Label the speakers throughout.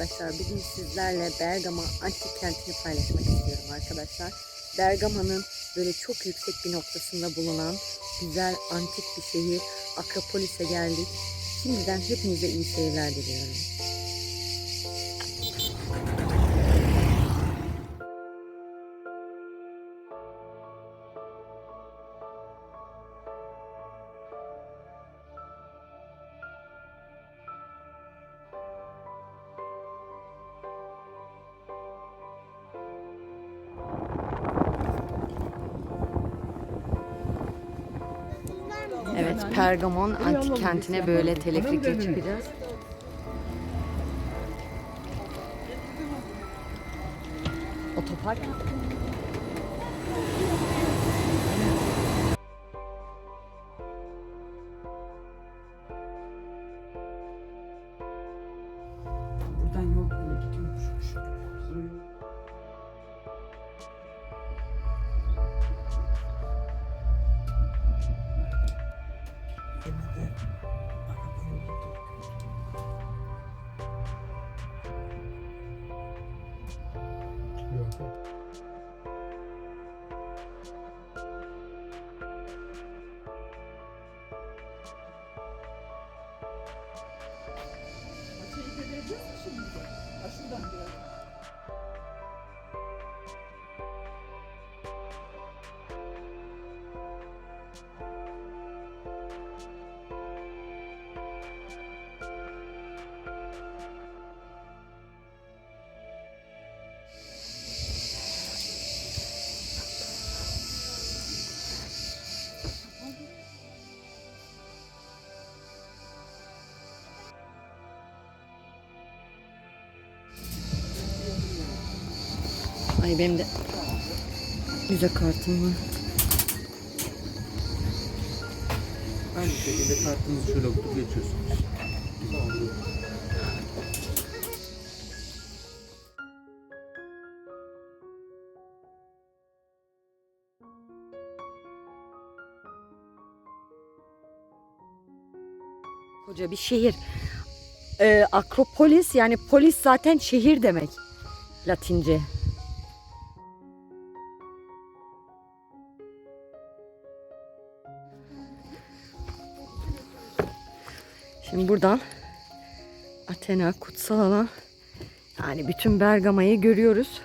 Speaker 1: arkadaşlar. Bugün sizlerle Bergama antik kentini paylaşmak istiyorum arkadaşlar. Bergama'nın böyle çok yüksek bir noktasında bulunan güzel antik bir şehir Akropolis'e geldik. Şimdiden hepinize iyi seyirler diliyorum. Evet, Pergamon antik kentine böyle teleferikle çıkacağız. Otopark.
Speaker 2: Genelde araba yolu da
Speaker 1: Ay benim de vize kartım var.
Speaker 3: Aynı şekilde kartınızı şöyle okutup geçiyorsunuz.
Speaker 1: Koca bir şehir. Ee, Akropolis yani polis zaten şehir demek. Latince. Şimdi buradan Athena kutsal alan yani bütün Bergama'yı görüyoruz.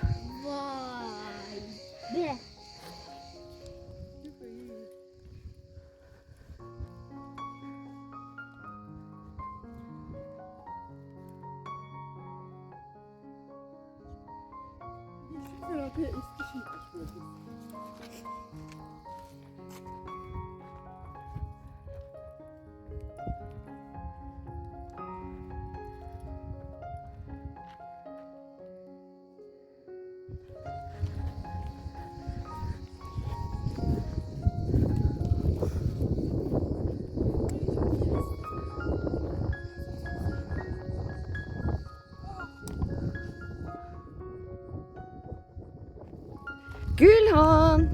Speaker 1: Gülhan.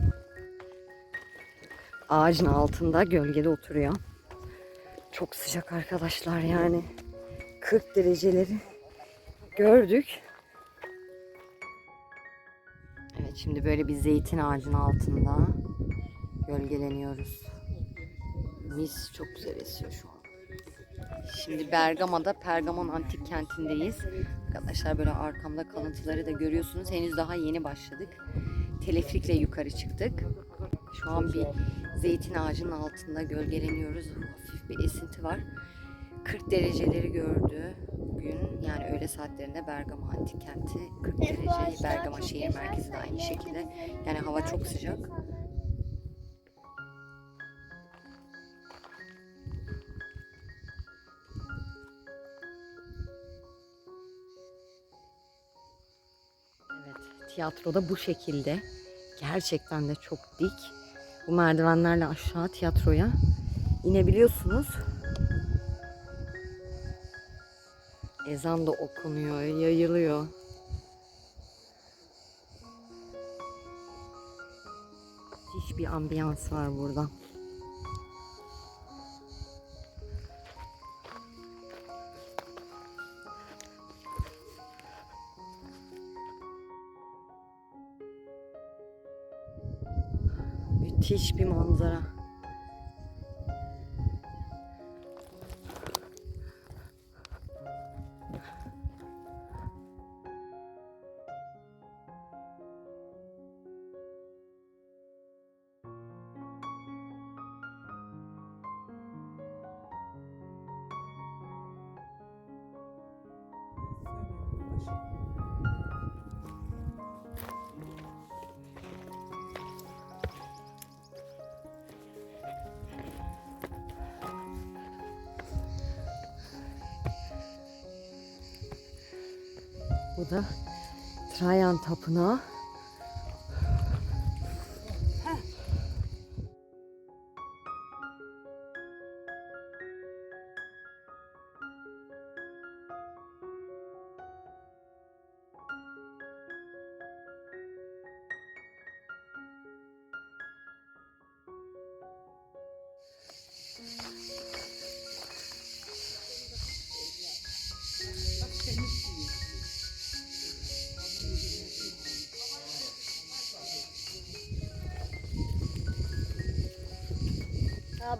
Speaker 1: Ağacın altında gölgede oturuyor. Çok sıcak arkadaşlar yani. 40 dereceleri gördük. Evet şimdi böyle bir zeytin ağacının altında gölgeleniyoruz. Mis çok güzel esiyor şu an. Şimdi Bergama'da Pergamon Antik Kenti'ndeyiz. Arkadaşlar böyle arkamda kalıntıları da görüyorsunuz. Henüz daha yeni başladık. Teleferikle yukarı çıktık. Şu an bir zeytin ağacının altında gölgeleniyoruz. Hafif bir esinti var. 40 dereceleri gördü bugün. Yani öğle saatlerinde Bergama Antik Kenti 40 derece. Bergama şehir merkezi de aynı şekilde. Yani hava çok sıcak. Tiyatroda bu şekilde. Gerçekten de çok dik. Bu merdivenlerle aşağı tiyatroya inebiliyorsunuz. Ezan da okunuyor, yayılıyor. Müthiş bir ambiyans var burada. Müthiş bir manzara. Bu da Trajan Tapınağı.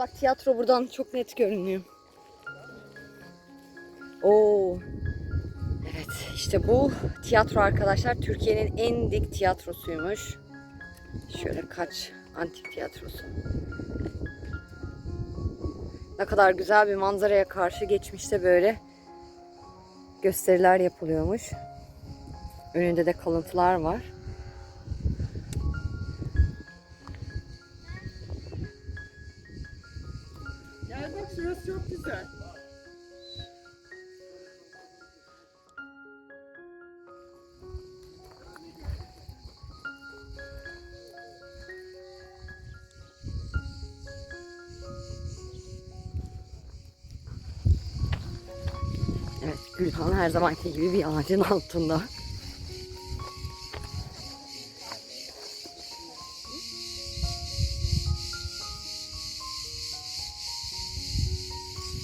Speaker 1: Bak tiyatro buradan çok net görünüyor. Oo. Evet işte bu tiyatro arkadaşlar Türkiye'nin en dik tiyatrosuymuş. Şöyle kaç antik tiyatrosu. Ne kadar güzel bir manzaraya karşı geçmişte böyle gösteriler yapılıyormuş. Önünde de kalıntılar var. Her zamanki gibi bir ağacın altında.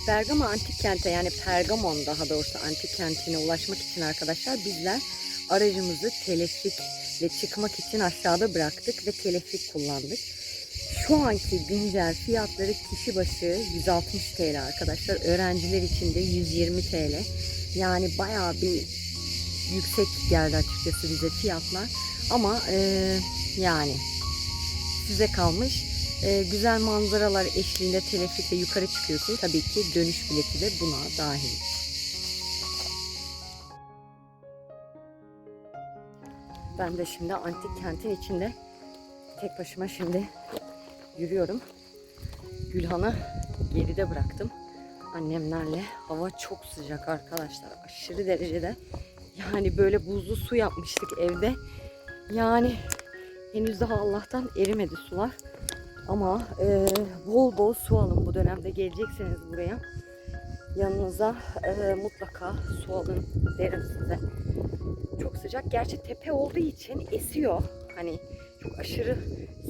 Speaker 1: Bergama antik kente yani Pergamon daha doğrusu antik kentine ulaşmak için arkadaşlar bizler aracımızı telefikle çıkmak için aşağıda bıraktık ve telefik kullandık. Şu anki güncel fiyatları kişi başı 160 TL arkadaşlar. Öğrenciler için de 120 TL. Yani bayağı bir yüksek geldi açıkçası bize fiyatlar. Ama eee, yani size kalmış. Eee, güzel manzaralar eşliğinde telefikle yukarı çıkıyorsunuz. Tabii ki dönüş bileti de buna dahil. Ben de şimdi antik kentin içinde tek başıma şimdi yürüyorum. Gülhan'ı geride bıraktım. Annemlerle. Hava çok sıcak arkadaşlar. Aşırı derecede. Yani böyle buzlu su yapmıştık evde. Yani henüz daha Allah'tan erimedi sular. Ama e, bol bol su alın bu dönemde gelecekseniz buraya. Yanınıza e, mutlaka su alın derim size. Çok sıcak. Gerçi tepe olduğu için esiyor. Hani çok aşırı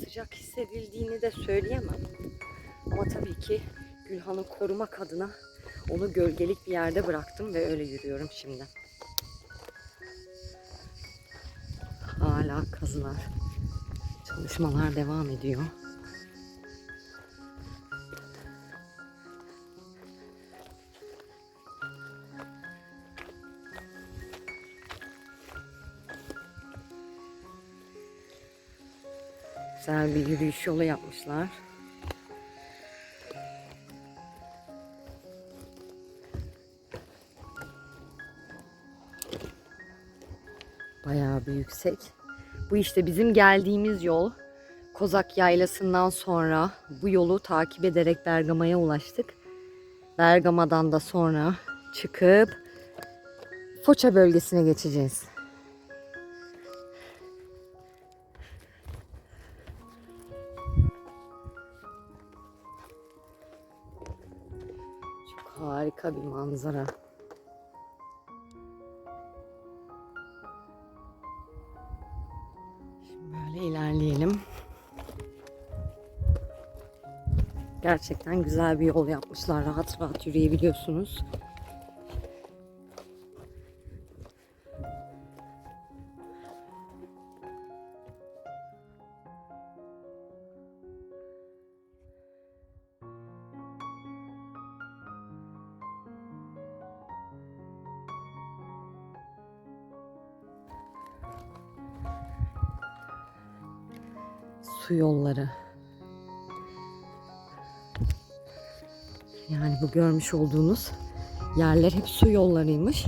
Speaker 1: sıcak hissedildiğini de söyleyemem. Ama tabii ki Gülhan'ı korumak adına onu gölgelik bir yerde bıraktım ve öyle yürüyorum şimdi. Hala kazılar. Çalışmalar devam ediyor. Güzel bir yürüyüş yolu yapmışlar. Bir yüksek. Bu işte bizim geldiğimiz yol. Kozak Yaylası'ndan sonra bu yolu takip ederek Bergama'ya ulaştık. Bergama'dan da sonra çıkıp Foça bölgesine geçeceğiz. Çok harika bir manzara. Gerçekten güzel bir yol yapmışlar. Rahat rahat yürüyebiliyorsunuz. Su yolları Yani bu görmüş olduğunuz yerler hep su yollarıymış.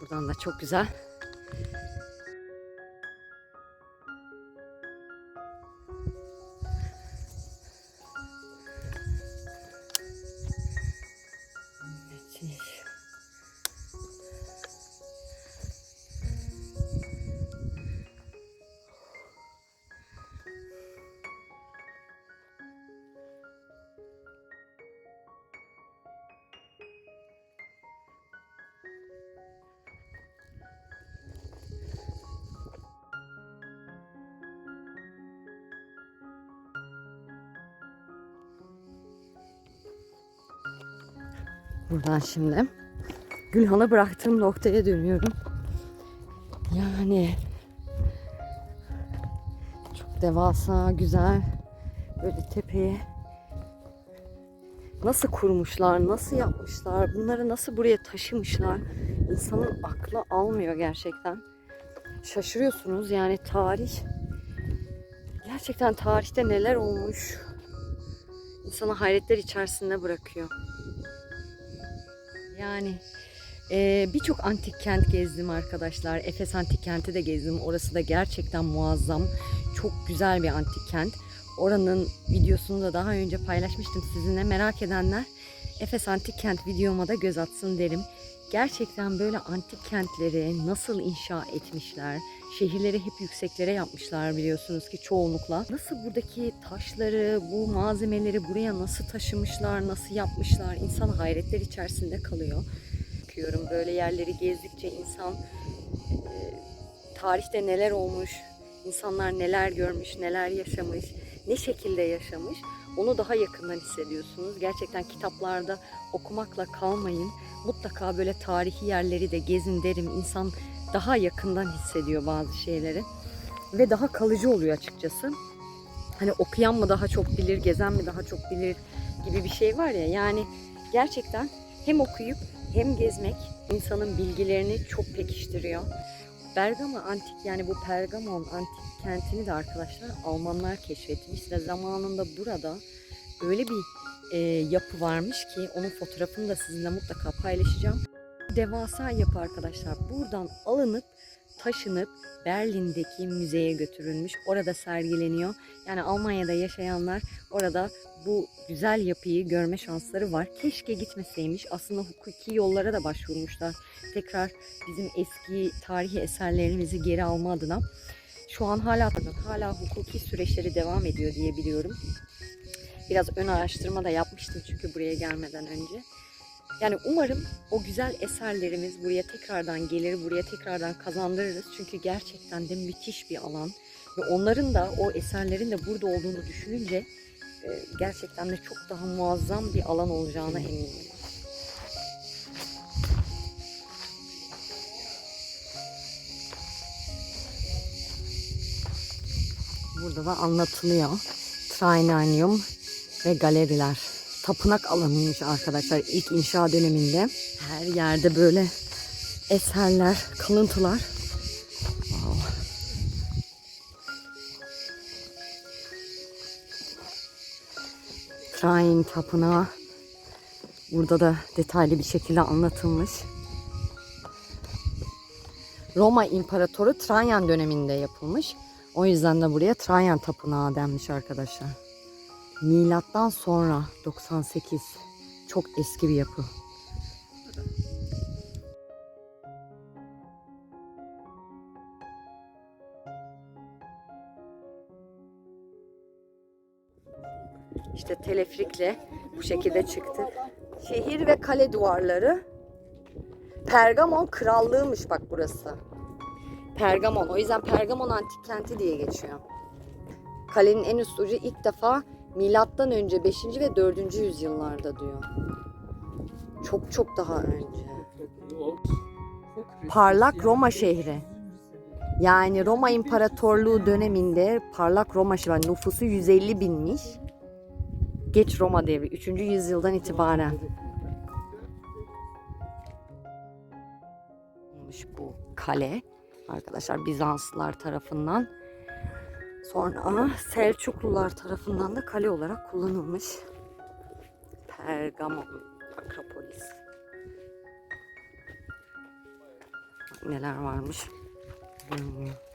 Speaker 1: Buradan da çok güzel Buradan şimdi Gülhan'a bıraktığım noktaya dönüyorum. Yani çok devasa, güzel böyle tepeye nasıl kurmuşlar, nasıl yapmışlar, bunları nasıl buraya taşımışlar. İnsanın aklı almıyor gerçekten. Şaşırıyorsunuz yani tarih gerçekten tarihte neler olmuş insanı hayretler içerisinde bırakıyor. Yani e, birçok antik kent gezdim arkadaşlar. Efes antik kenti de gezdim. Orası da gerçekten muazzam. Çok güzel bir antik kent. Oranın videosunu da daha önce paylaşmıştım sizinle. Merak edenler Efes antik kent videoma da göz atsın derim. Gerçekten böyle antik kentleri nasıl inşa etmişler, şehirleri hep yükseklere yapmışlar biliyorsunuz ki çoğunlukla. Nasıl buradaki taşları, bu malzemeleri buraya nasıl taşımışlar, nasıl yapmışlar insan hayretler içerisinde kalıyor. Bakıyorum böyle yerleri gezdikçe insan e, tarihte neler olmuş, insanlar neler görmüş, neler yaşamış, ne şekilde yaşamış onu daha yakından hissediyorsunuz. Gerçekten kitaplarda okumakla kalmayın. Mutlaka böyle tarihi yerleri de gezin derim. İnsan daha yakından hissediyor bazı şeyleri. Ve daha kalıcı oluyor açıkçası. Hani okuyan mı daha çok bilir, gezen mi daha çok bilir gibi bir şey var ya. Yani gerçekten hem okuyup hem gezmek insanın bilgilerini çok pekiştiriyor. Bergama antik yani bu Pergamon antik kentini de arkadaşlar Almanlar keşfetmiş ve zamanında burada öyle bir e, yapı varmış ki onun fotoğrafını da sizinle mutlaka paylaşacağım. Devasa yapı arkadaşlar buradan alınıp taşınıp Berlin'deki müzeye götürülmüş. Orada sergileniyor. Yani Almanya'da yaşayanlar orada bu güzel yapıyı görme şansları var. Keşke gitmeseymiş. Aslında hukuki yollara da başvurmuşlar. Tekrar bizim eski tarihi eserlerimizi geri alma adına. Şu an hala hala hukuki süreçleri devam ediyor diye biliyorum. Biraz ön araştırma da yapmıştım çünkü buraya gelmeden önce. Yani umarım o güzel eserlerimiz buraya tekrardan gelir, buraya tekrardan kazandırırız. Çünkü gerçekten de müthiş bir alan. Ve onların da o eserlerin de burada olduğunu düşününce e, gerçekten de çok daha muazzam bir alan olacağına eminim. Burada da anlatılıyor. Trainanium ve galeriler. Tapınak alanıymış arkadaşlar ilk inşa döneminde. Her yerde böyle eserler, kalıntılar. Wow. Tapınağı burada da detaylı bir şekilde anlatılmış. Roma İmparatoru Trajan döneminde yapılmış. O yüzden de buraya Trajan Tapınağı denmiş arkadaşlar. Milattan sonra 98. Çok eski bir yapı. İşte teleferikle bu şekilde çıktık. Şehir ve kale duvarları. Pergamon krallığıymış bak burası. Pergamon. O yüzden Pergamon antik kenti diye geçiyor. Kalenin en üst ucu ilk defa milattan önce 5. ve 4. yüzyıllarda diyor. Çok çok daha önce. Parlak Roma şehri. Yani Roma İmparatorluğu döneminde parlak Roma şehri. Nüfusu 150 binmiş. Geç Roma devri 3. yüzyıldan itibaren bu kale arkadaşlar Bizanslılar tarafından sonra Selçuklular tarafından da kale olarak kullanılmış. Pergamon Akropolis. Neler varmış. Hmm.